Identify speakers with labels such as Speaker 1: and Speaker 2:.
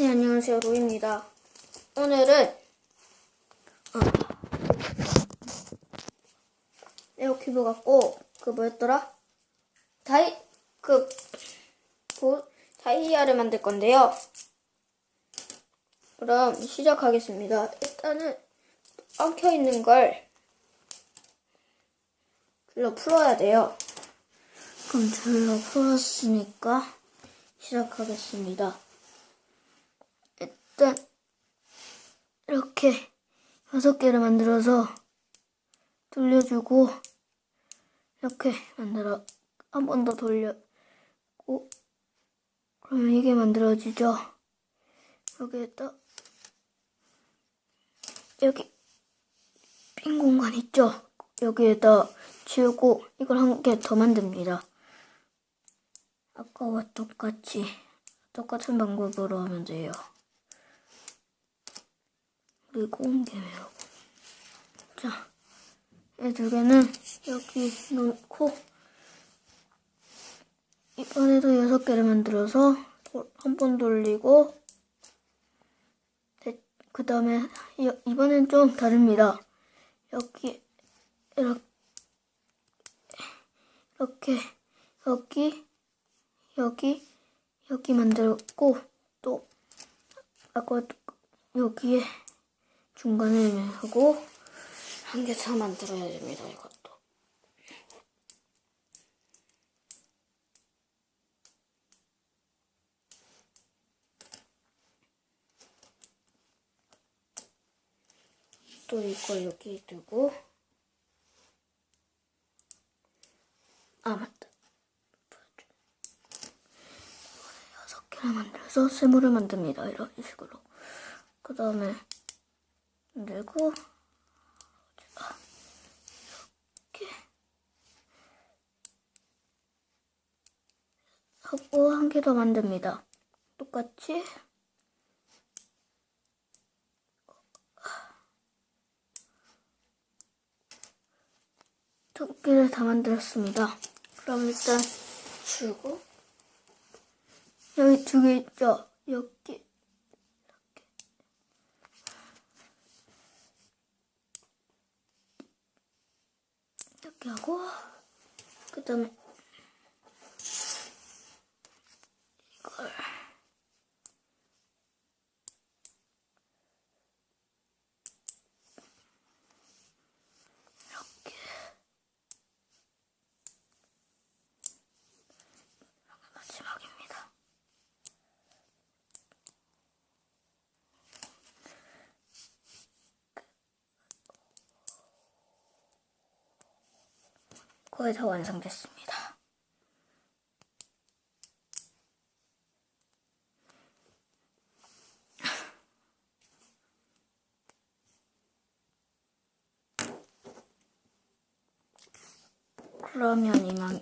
Speaker 1: 네, 안녕하세요. 로입니다. 오늘은, 어, 에어큐브 갖고, 그 뭐였더라? 다이, 그, 보, 다이아를 만들 건데요. 그럼 시작하겠습니다. 일단은, 엉켜 있는 걸, 줄로 풀어야 돼요. 그럼 줄로 풀었으니까, 시작하겠습니다. 일단 이렇게 여섯 개를 만들어서 돌려주고 이렇게 만들어 한 번 더 돌려고 그러면 이게 만들어지죠. 여기에다 여기 빈 공간 있죠. 여기에다 지우고 이걸 한 개 더 만듭니다. 아까와 똑같이 똑같은 방법으로 하면 돼요. 옮기면 자, 이 두 개는 여기 놓고 이번에도 여섯 개를 만들어서 한 번 돌리고 그 다음에 이번엔 좀 다릅니다. 여기 이렇게 이렇게 여기 여기 여기 만들었고 또 아까 여기에 중간에 하고 한 개 더 만들어야 됩니다. 이것도. 또 이걸 여기 두고 아 맞다. 여섯 개를 만들어서 세모를 만듭니다. 이런 식으로. 그 다음에 그리고 이렇게 하고 한 개 더 만듭니다. 똑같이 두 개를 다 만들었습니다. 그럼 일단 주고 여기 두 개 있죠? 여기 이렇게 하고 그 다음에 이걸 이렇게 마지막입니다. 거의 다 완성됐습니다. 그러면 이만